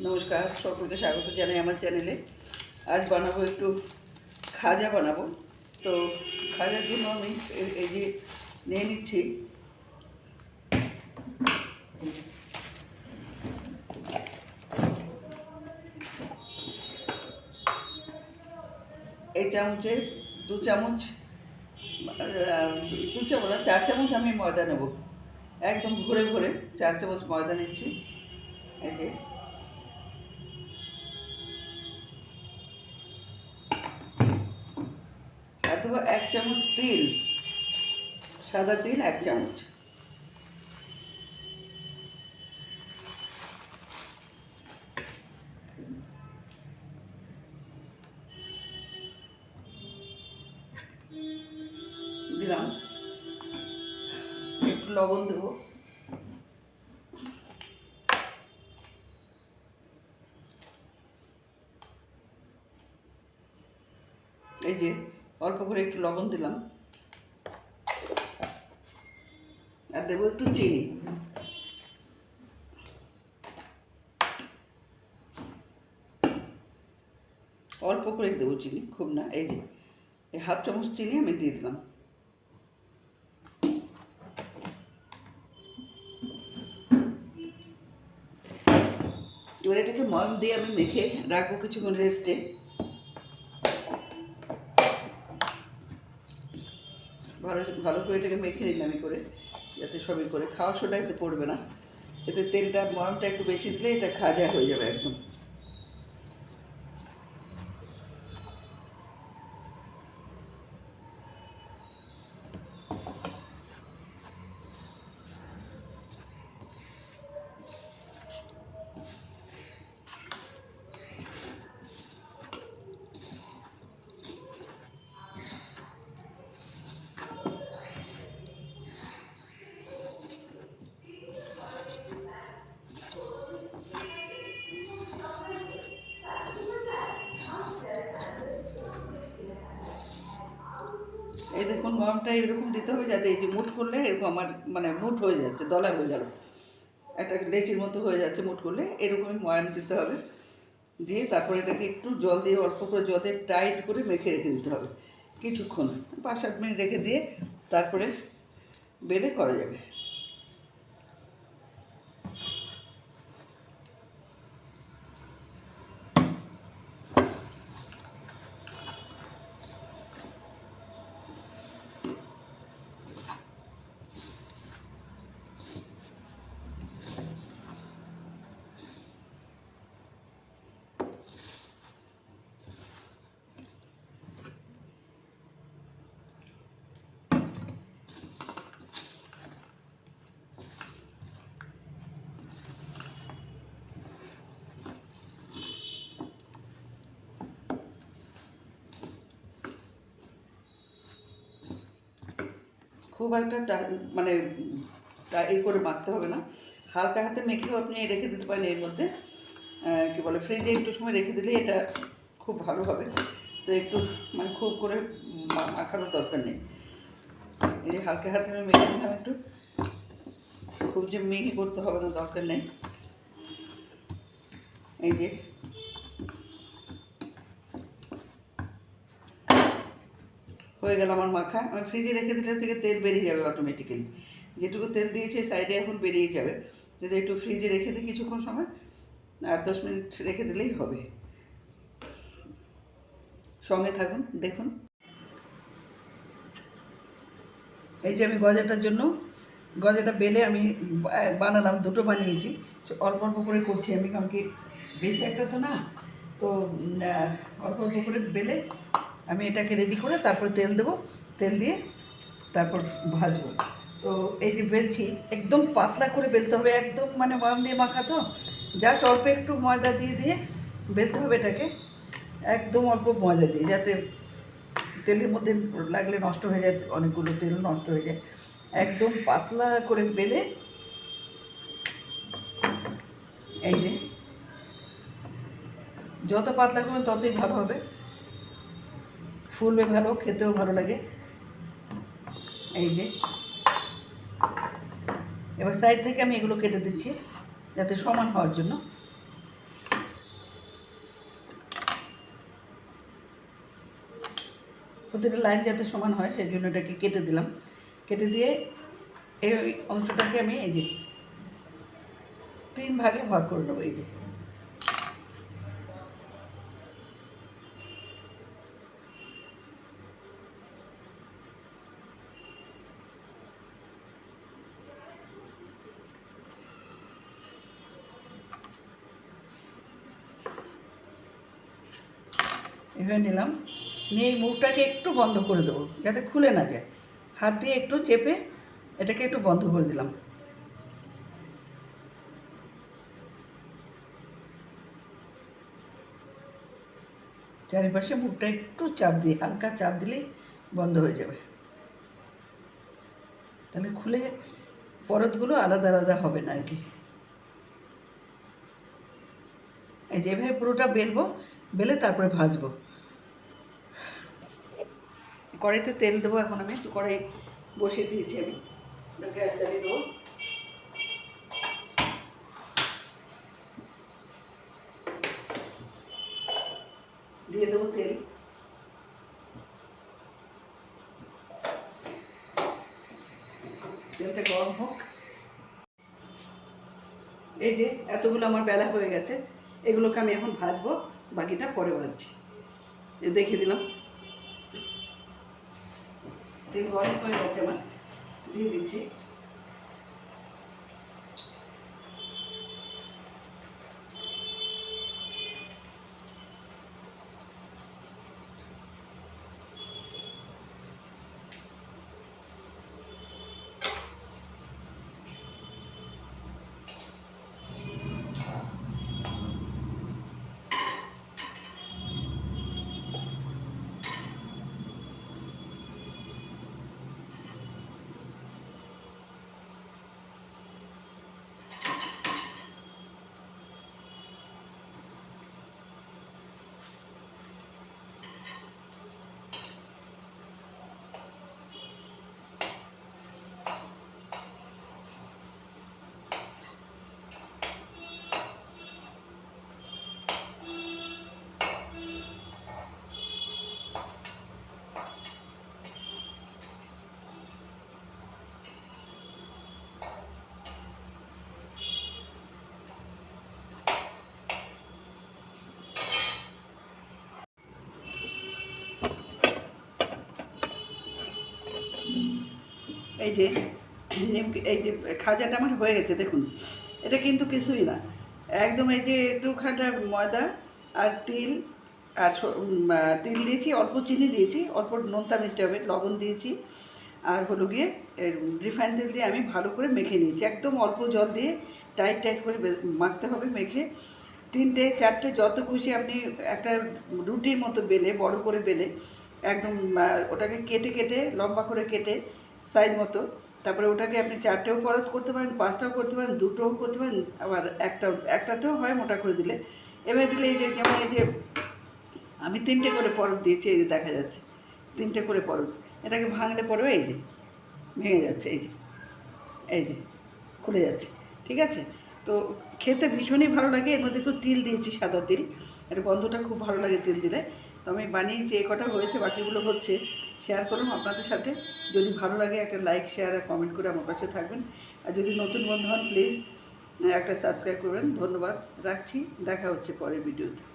নমস্কার, সকলকে স্বাগত জানাই আমার চ্যানেলে। আজ বানাবো একটু খাজা বানাবো। তো খাজার জন্য আমি এই- যে নিয়ে নিচ্ছি। এই চামচের দু চামচ দু চামচ চার চামচ আমি ময়দা নেব। একদম ভরে ভরে চার চামচ ময়দা নিচ্ছি। অথবা এক চামচ তিল সাদা তিল এক চামচ। দিলাম। একটু লবণ দেবো। এই যে অল্প করে একটু লবণ দিলাম। আর দেবো একটু চিনি। অল্প করে দেবো চিনি, খুব না। এই যে, এই হাফ চামচ চিনি আমি দিয়ে দিলাম। এবার এটাকে ময়ম দিয়ে আমি মেখে রাখব কিছুক্ষণ রেস্টে। ভালো ভালো করে এটাকে মেখে নিলাম করে, যাতে সবই করে। খাওয়া সোডা এতে পড়বে না। এতে তেলটা মরমটা একটু বেশি দিলে এটা খাজা হয়ে যাবে একদম। এই দেখুন গরমটা এরকম দিতে হবে যাতে এই যে মুট করলে এরকম আমার মানে মুট হয়ে যাচ্ছে, দলা হয়ে গেল। একটা লেচির মতো হয়ে যাচ্ছে মুট করলে, এরকমই ময়ান দিতে হবে। দিয়ে তারপরে এটাকে একটু জল দিয়ে অল্প করে জলে টাইট করে মেখে রেখে দিতে হবে। কিছুক্ষণ, পাঁচ সাত মিনিট রেখে দিয়ে তারপরে বেলে করা যাবে। খুব একটা মানে এই করে মাখতে হবে না। হালকা হাতে মেখেও আপনি রেখে দিতে পারেন এর মধ্যে। কী বলে, ফ্রিজে একটু সময় রেখে দিলে এটা খুব ভালো হবে। তো একটু মানে খুব করে মাখানোর দরকার নেই। এই হালকা হাতে আমি মেখে নিলাম একটু। খুব যে মিহি করতে হবে না, দরকার নেই। এই যে হয়ে গেল আমার মাখা। আমি ফ্রিজে রেখে দিলে থেকে তেল বেরিয়ে যাবে অটোমেটিক্যালি যেটুকু তেল দিয়েছে সাইডে এখন বেরিয়ে যাবে। যদি একটু ফ্রিজে রেখে দিই কিছুক্ষণ সময় আর দশ মিনিট রেখে দিলেই হবে। সঙ্গে থাকুন, দেখুন। এই যে আমি গজাটার জন্য, গজাটা বেলে আমি বানালাম, দুটো বানিয়েছি। অল্প অল্প করে করছি আমি, কারণ কি বেশি একটা তো না। তো অল্প অল্প করে বেলে আমি এটাকে রেডি করে তারপর তেল দেবো। তেল দিয়ে তারপর ভাজবো। তো এই যে বেলছি, একদম পাতলা করে বেলতে হবে, একদম মানে ময়াম দিয়ে মাখা তো। জাস্ট অল্প একটু ময়দা দিয়ে দিয়ে বেলতে হবে এটাকে। একদম অল্প ময়দা দিয়ে, যাতে তেলের মধ্যে লাগলে নষ্ট হয়ে যায়, অনেকগুলো তেল নষ্ট হয়ে যায়। একদম পাতলা করে বেলে এই যে, যত পাতলা করবে ততই ভালো হবে। ফুলবে ভালো, খেতেও ভালো লাগে। এই যে। এবার সাইড থেকে আমি এগুলো কেটে দিচ্ছি, যাতে সমান হওয়ার জন্য। প্রতিটা লাইন যাতে সমান হয়, সেই জন্য এটাকে কেটে দিলাম। কেটে দিয়ে এই অংশটাকে আমি এই যে তিন ভাগে ভাগ করে নেব, এই যে। এভাবে নিলাম। নিয়ে এই মুখটাকে একটু বন্ধ করে দেবো, যাতে খুলে না যায়। হাত দিয়ে একটু চেপে এটাকে একটু বন্ধ করে দিলাম। চারিপাশে মুখটা একটু চাপ দিয়ে, হালকা চাপ দিলেই বন্ধ হয়ে যাবে। তাহলে খুলে পরতগুলো আলাদা আলাদা হবে না আর কি। এই যে এভাবে পুরোটা বেলবো, বেলে তারপরে ভাজবো। কড়াইতে তেল দেবো এখন আমি তো কড়াই বসিয়ে দিয়েছি আমি। গ্যাস জ্বালিয়ে দেবো। দিয়ে দেবো তেল। তেলটা গরম হোক। এই যে এতগুলো আমার বেলা হয়ে গেছে এগুলোকে আমি এখন ভাজবো বাকিটা পরে ভাজছি। এ দেখে দিলাম। তেল গরম হয়ে গেছে আমার দিয়ে দিচ্ছি এই যে নিমকি এই যে খাজাটা আমার হয়ে গেছে, দেখুন। এটা কিন্তু কিছুই না। একদম এই যে একটুখানা ময়দা আর তিল আর তিল দিয়েছি, অল্প চিনি দিয়েছি, অল্প নোনতা মিষ্টি হবে, লবণ দিয়েছি। আর হলো গিয়ে রিফাইন তেল দিয়ে আমি ভালো করে মেখে নিয়েছি। একদম অল্প জল দিয়ে টাইট টাইট করে মাখতে হবে মেখে। তিনটে, চারটে, যত খুশি আপনি একটা রুটির মতো বেলে, বড় করে বেলে, একদম ওটাকে কেটে কেটে, লম্বা করে কেটে সাইজ মতো। তারপরে ওটাকে আপনি চারটেও পরত করতে পারেন, পাঁচটাও করতে পারেন, দুটোও করতে পারেন, আবার একটা, একটাতেও হয় মোটা করে দিলে। এবার দিলে এই যে, যেমন এই যে, আমি তিনটে করে পরত দিয়েছি, এই যে দেখা যাচ্ছে। তিনটে করে পরত। এটাকে ভাঙলে পরেও এই যে, ভেঙে যাচ্ছে, এই যে এই যে, খুলে যাচ্ছে। ঠিক আছে? তো খেতে ভীষণই ভালো লাগে। এর মধ্যে একটু তিল দিয়েছি, সাদা তিল। এর গন্ধটা খুব ভালো লাগে তিল দিলে। তো আমি বানিয়েছি, এ কটা হয়েছে, বাকিগুলো হচ্ছে। শেয়ার করুন আপনাদের সাথে। যদি ভালো লাগে একটা লাইক, শেয়ার আর কমেন্ট করে আমার কাছে থাকবেন। আর যদি নতুন বন্ধু হন, প্লিজ একটা সাবস্ক্রাইব করবেন। ধন্যবাদ। রাখছি। দেখা হচ্ছে পরের ভিডিওতে।